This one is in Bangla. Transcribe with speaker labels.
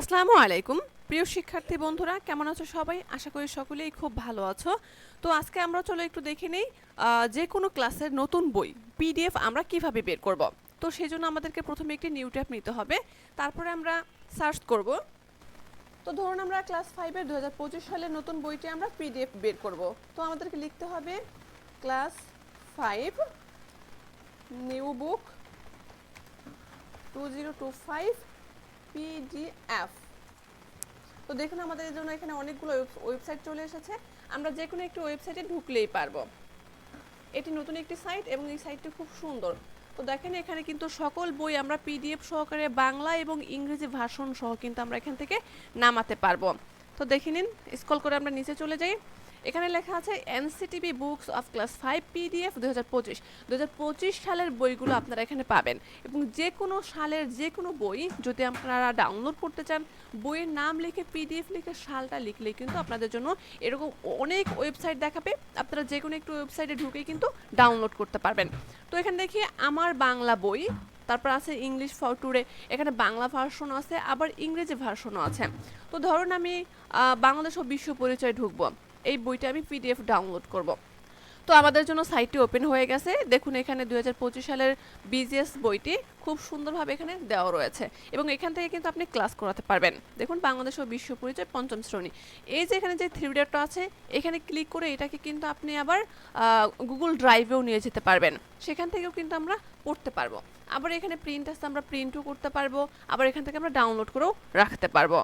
Speaker 1: আসসালামু আলাইকুম। প্রিয় শিক্ষার্থী বন্ধুরা, কেমন আছো সবাই? আশা করি সকলেই খুব ভালো আছো। তো আজকে আমরা চলো একটু দেখে নেই যে কোনো ক্লাসের নতুন বই, পিডিএফ আমরা কীভাবে বের করব। তো সেই জন্য আমাদেরকে প্রথমে একটি নিউ ট্যাব নিতে হবে। তারপরে আমরা সার্চ করব। তো ধরুন আমরা ক্লাস ফাইভের দু হাজার পঁচিশ সালের নতুন বইটি আমরা পিডিএফ বের করব। তো আমাদেরকে লিখতে হবে, class five, new book two zero two five PDF তো দেখুন আমাদের জন্য এখানে অনেকগুলো ওয়েবসাইট চলে এসেছে। আমরা যে কোনো একটি ওয়েবসাইটে ঢুকলেই পারব। এটি নতুন একটি সাইট এবং এই সাইটটি খুব সুন্দর। তো দেখেন এখানে কিন্তু সকল বই আমরা পিডিএফ সহকারে বাংলা এবং ইংরেজি ভাষণ সহ কিন্তু আমরা এখান থেকে নামাতে পারব। তো দেখে নিন স্কল করে আমরা নিচে চলে যাই। এখানে লেখা আছে NCTB books of class five PDF দু হাজার পঁচিশ। দু হাজার পঁচিশ সালের বইগুলো আপনারা এখানে পাবেন এবং যে কোনো সালের যে কোনো বই যদি আপনারা ডাউনলোড করতে চান, বইয়ের নাম লিখে, পিডিএফ লিখে, সালটা লিখলেই কিন্তু আপনাদের জন্য এরকম অনেক ওয়েবসাইট দেখাবে। আপনারা যে কোনো একটু ওয়েবসাইটে ঢুকেই কিন্তু ডাউনলোড করতে পারবেন। তো এখানে দেখি আমার বাংলা বই, তারপর আছে ইংলিশ ফর টুডে, এখানে বাংলা ভার্সনও আছে, আবার ইংরেজি ভার্সনও আছে। তো ধরুন আমি বাংলাদেশ ও বিশ্ব পরিচয় ঢুকবো। এই বইটা আমি পিডিএফ ডাউনলোড করব। তো আমাদের জন্য সাইটটি ওপেন হয়ে গেছে। দেখুন, এখানে দু হাজার পঁচিশ সালের বিজিএস বইটি খুব সুন্দরভাবে এখানে দেওয়া রয়েছে এবং এখান থেকে কিন্তু আপনি ক্লাস করাতে পারবেন। দেখুন, বাংলাদেশ ও বিশ্ব পরিচয় পঞ্চম শ্রেণি। এই যে এখানে যে থ্রি ডটটা আছে, এখানে ক্লিক করে এটাকে কিন্তু আপনি আবার গুগল ড্রাইভেও নিয়ে যেতে পারবেন। সেখান থেকেও কিন্তু আমরা পড়তে পারব। আবার এখানে প্রিন্ট আছে, আমরা প্রিন্টও করতে পারব। আবার এখান থেকে আমরা ডাউনলোড করেও রাখতে পারব।